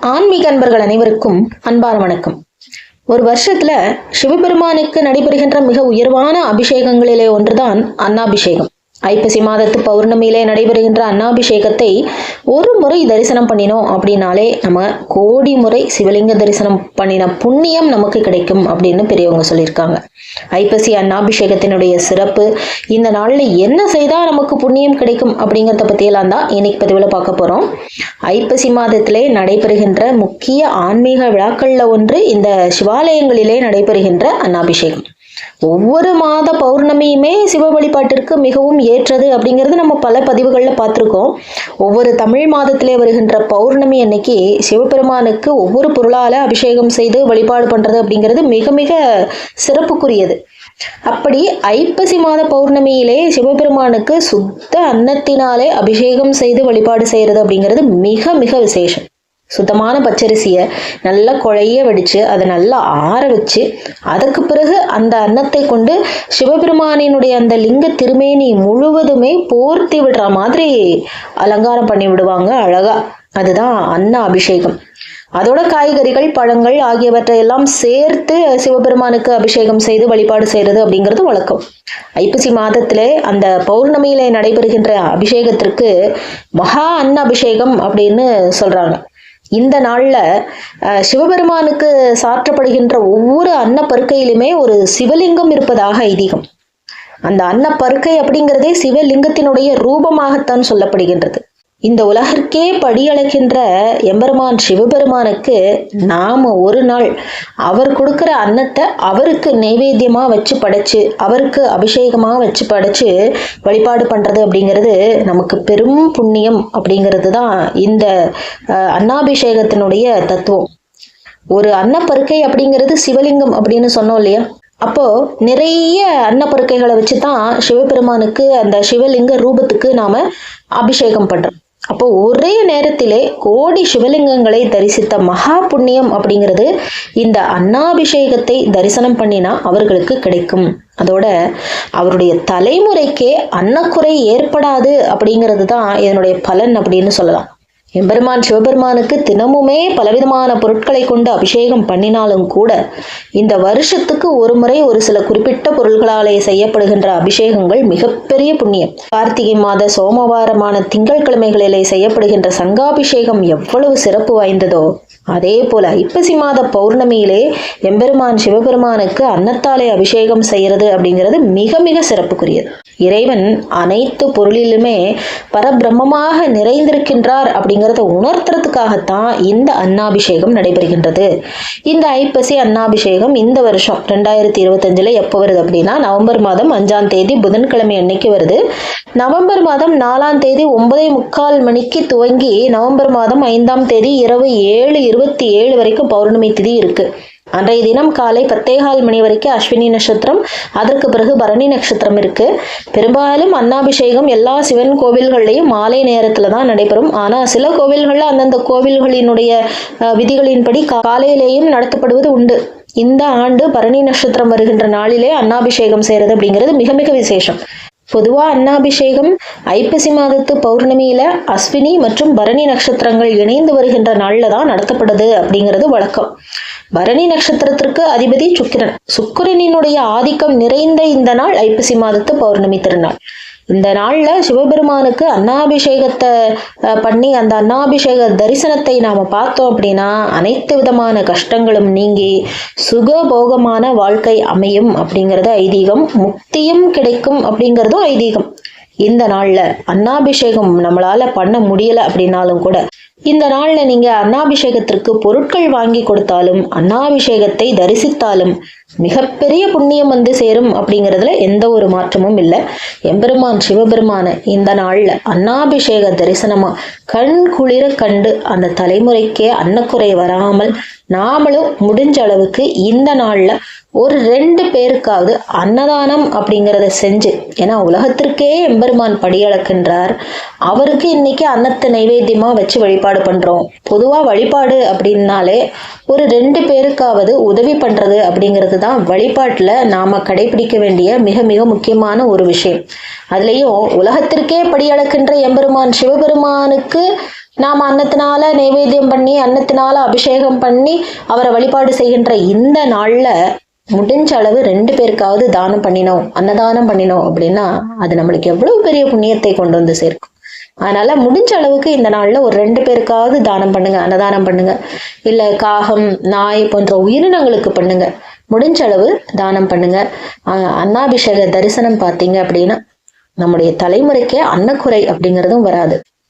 ஆன்மீக அன்பர்கள் அனைவருக்கும் அன்பான வணக்கம். ஒரு வருஷத்துல சிவபெருமானுக்கு நடைபெறுகின்ற மிக உயர்வான அபிஷேகங்களிலே ஒன்றுதான் அன்னாபிஷேகம். ஐப்பசி மாதத்து பௌர்ணமியிலே நடைபெறுகின்ற அன்னாபிஷேகத்தை ஒரு முறை தரிசனம் பண்ணினோம் அப்படின்னாலே நம்ம கோடி முறை சிவலிங்க தரிசனம் பண்ணின புண்ணியம் நமக்கு கிடைக்கும் அப்படின்னு பெரியவங்க சொல்லியிருக்காங்க. ஐப்பசி அன்னாபிஷேகத்தினுடைய சிறப்பு இந்த நாளில் என்ன செய்தால் நமக்கு புண்ணியம் கிடைக்கும் அப்படிங்கிறத பற்றியெல்லாம் தான் இன்னைக்கு பதிவில் பார்க்க போகிறோம் ஐப்பசி மாதத்திலே நடைபெறுகின்ற முக்கிய ஆன்மீக விழாக்களில் ஒன்று இந்த சிவாலயங்களிலே நடைபெறுகின்ற அன்னாபிஷேகம். ஒவ்வொரு மாத பௌர்ணமியுமே சிவ வழிபாட்டிற்கு மிகவும் ஏற்றது அப்படிங்கிறது நம்ம பல பதிவுகளில் பார்த்துருக்கோம். ஒவ்வொரு தமிழ் மாதத்திலே வருகின்ற பௌர்ணமி அன்னைக்கு சிவபெருமானுக்கு ஒவ்வொரு பொருளால் அபிஷேகம் செய்து வழிபாடு பண்ணுறது அப்படிங்கிறது மிக மிக சிறப்புக்குரியது. அப்படி ஐப்பசி மாத பௌர்ணமியிலே சிவபெருமானுக்கு சுத்த அன்னத்தினாலே அபிஷேகம் செய்து வழிபாடு செய்கிறது அப்படிங்கிறது மிக மிக விசேஷம். சுத்தமான பச்சரிசியை நல்லா குழைய வடித்து அதை நல்லா ஆற வச்சு அதுக்கு பிறகு அந்த அன்னத்தை கொண்டு சிவபெருமானினுடைய அந்த லிங்க திருமேனி முழுவதுமே போர்த்தி விடுற மாதிரி அலங்காரம் பண்ணி விடுவாங்க அழகா. அதுதான் அன்ன அபிஷேகம். அதோட காய்கறிகள் பழங்கள் ஆகியவற்றை எல்லாம் சேர்த்து சிவபெருமானுக்கு அபிஷேகம் செய்து வழிபாடு செய்கிறது அப்படிங்கிறது வழக்கம். ஐப்பசி மாதத்திலே அந்த பௌர்ணமியிலே நடைபெறுகின்ற அபிஷேகத்திற்கு மகா அன்ன அபிஷேகம் அப்படின்னு சொல்றாங்க. இந்த நாளில் சிவபெருமானுக்கு சாற்றப்படுகின்ற ஒவ்வொரு அன்னப்பருக்கையிலுமே ஒரு சிவலிங்கம் இருப்பதாக ஐதீகம். அந்த அன்னப்பருக்கை அப்படிங்கிறதே சிவலிங்கத்தினுடைய ரூபமாகத்தான் சொல்லப்படுகின்றது. இந்த உலகிற்கே படியளக்கின்ற எம்பெருமான் சிவபெருமானுக்கு நாம ஒரு நாள் அவர் கொடுக்குற அன்னத்தை அவருக்கு நைவேத்தியமாக வச்சு படைச்சு அவருக்கு அபிஷேகமா வச்சு படைச்சு வழிபாடு பண்றது அப்படிங்கிறது நமக்கு பெரும் புண்ணியம் அப்படிங்கிறது தான் இந்த அன்னாபிஷேகத்தினுடைய தத்துவம். ஒரு அன்னப்பருக்கை அப்படிங்கிறது சிவலிங்கம் அப்படின்னு சொன்னோம் இல்லையா? அப்போ நிறைய அன்னப்பருக்கைகளை வச்சு தான் சிவபெருமானுக்கு அந்த சிவலிங்க ரூபத்துக்கு நாம அபிஷேகம் பண்றோம். அப்போ ஒரே நேரத்திலே கோடி சிவலிங்கங்களை தரிசித்த மகா புண்ணியம் அப்படிங்கிறது இந்த அன்னாபிஷேகத்தை தரிசனம் பண்ணினா அவர்களுக்கு கிடைக்கும். அதோட அவருடைய தலைமுறைக்கே அன்னக்குறை ஏற்படாது அப்படிங்கிறது தான் இதனுடைய பலன் அப்படின்னு சொல்லலாம். எம்பெருமான் சிவபெருமானுக்கு தினமுமே பலவிதமான பொருட்களை கொண்டு அபிஷேகம் பண்ணினாலும் கூட இந்த வருஷத்துக்கு ஒரு முறை ஒரு சில குறிப்பிட்ட பொருள்களாலே செய்யப்படுகின்ற அபிஷேகங்கள் மிகப்பெரிய புண்ணியம். கார்த்திகை மாத சோமவாரமான திங்கட்கிழமைகளிலே செய்யப்படுகின்ற சங்காபிஷேகம் எவ்வளவு சிறப்பு வாய்ந்ததோ அதே போல ஐப்பசி மாத பௌர்ணமியிலே எம்பெருமான் சிவபெருமானுக்கு அன்னத்தாலே அபிஷேகம் செய்யறது அப்படிங்கிறது மிக மிக சிறப்புக்குரியது. இறைவன் அனைத்து பொருளிலுமே பரபிரம்மமாக நிறைந்திருக்கின்றார் அப்படிங்கிறத உணர்த்துறதுக்காகத்தான் இந்த அன்னாபிஷேகம் நடைபெறுகின்றது. இந்த ஐப்பசி அன்னாபிஷேகம் இந்த வருஷம் ரெண்டாயிரத்தி இருபத்தஞ்சில் எப்போ வருது அப்படின்னா நவம்பர் மாதம் அஞ்சாம் தேதி புதன்கிழமை அன்னைக்கு வருது. நவம்பர் மாதம் நாலாம் தேதி ஒன்பதே முக்கால் மணிக்கு துவங்கி நவம்பர் மாதம் ஐந்தாம் தேதி இரவு ஏழு இருபத்தி ஏழு வரைக்கும் பௌர்ணமி திதி இருக்கு. அன்றைய தினம் காலை பத்தேகால் மணி வரைக்கும் அஸ்வினி நட்சத்திரம் அதற்கு பிறகு பரணி நட்சத்திரம் இருக்கு. பெரும்பாலும் அன்னாபிஷேகம் எல்லா சிவன் கோவில்கள்லையும் மாலை நேரத்துல தான் நடைபெறும். ஆனா சில கோவில்கள்ல அந்தந்த கோவில்களினுடைய விதிகளின்படி காலையிலேயும் நடத்தப்படுவது உண்டு. இந்த ஆண்டு பரணி நட்சத்திரம் வருகின்ற நாளிலே அன்னாபிஷேகம் செய்யறது அப்படிங்கிறது மிக மிக விசேஷம். பொதுவா அன்னாபிஷேகம் ஐப்பசி மாதத்து பௌர்ணமியில அஸ்வினி மற்றும் பரணி நட்சத்திரங்கள் இணைந்து வருகின்ற நாளில் தான் நடத்தப்படுது அப்படிங்கிறது வழக்கம். பரணி நட்சத்திரத்திற்கு அதிபதி சுக்கிரன். சுக்கிரனினுடைய ஆதிக்கம் நிறைந்த இந்த நாள் ஐப்பசி மாதத்து பௌர்ணமி திருநாள். இந்த நாள்ல சிவபெருமானுக்கு அன்னாபிஷேகத்தை பண்ணி அந்த அன்னாபிஷேக தரிசனத்தை நாம பார்த்தோம் அப்படின்னா அனைத்து விதமான கஷ்டங்களும் நீங்கி சுகபோகமான வாழ்க்கை அமையும் அப்படிங்கிறது ஐதீகம். முக்தியும் கிடைக்கும் அப்படிங்கிறதும் ஐதீகம். இந்த நாள்ல அன்னாபிஷேகம் நம்மளால பண்ண முடியல அப்படின்னாலும் கூட இந்த நாள்ல நீங்க அன்னாபிஷேகத்திற்கு பொருட்கள் வாங்கி கொடுத்தாலும் அன்னாபிஷேகத்தை தரிசித்தாலும் மிகப்பெரிய புண்ணியம் வந்து சேரும் அப்படிங்கிறதுல எந்த ஒரு மாற்றமும் இல்லை. எம்பெருமான் சிவபெருமான இந்த நாள்ல அன்னாபிஷேக தரிசனமா கண் குளிர கண்டு அந்த தலைமுறைக்கே அன்னக்குறை வராமல் நாமளும் முடிஞ்ச அளவுக்கு இந்த நாள்ல ஒரு ரெண்டு பேருக்காவது அன்னதானம் அப்படிங்கிறத செஞ்சு ஏன்னா உலகத்திற்கே எம்பெருமான் படியளக்கின்றார். அவருக்கு இன்னைக்கு அன்னத்தை நைவேத்தியமா வச்சு வழிபாடு பண்றோம். பொதுவா வழிபாடு அப்படின்னாலே ஒரு ரெண்டு பேருக்காவது உதவி பண்றது அப்படிங்கிறது தான் வழிபாட்டுல நாம கடைபிடிக்க வேண்டிய மிக மிக முக்கியமான ஒரு விஷயம். அதுலேயும் உலகத்திற்கே படியளக்கின்ற எம்பெருமான் சிவபெருமானுக்கு நாம் அன்னத்தினால நைவேத்தியம் பண்ணி அன்னத்தினால அபிஷேகம் பண்ணி அவரை வழிபாடு செய்கின்ற இந்த நாள்ல முடிஞ்ச அளவு ரெண்டு பேருக்காவது தானம் பண்ணினோம் அன்னதானம் பண்ணினோம் அப்படின்னா அது நம்மளுக்கு எவ்வளவு பெரிய புண்ணியத்தை கொண்டு வந்து சேர்க்கும். அதனால முடிஞ்ச அளவுக்கு இந்த நாள்ல ஒரு ரெண்டு பேருக்காவது தானம் பண்ணுங்க அன்னதானம் பண்ணுங்க. இல்ல காகம் நாய் போன்ற உயிரினங்களுக்கு பண்ணுங்க. முடிஞ்ச அளவு தானம் பண்ணுங்க. அன்னாபிஷேக தரிசனம் பார்த்தீங்க அப்படின்னா நம்முடைய தலைமுறைக்கே அன்னக்குறை அப்படிங்கிறதும் வராது.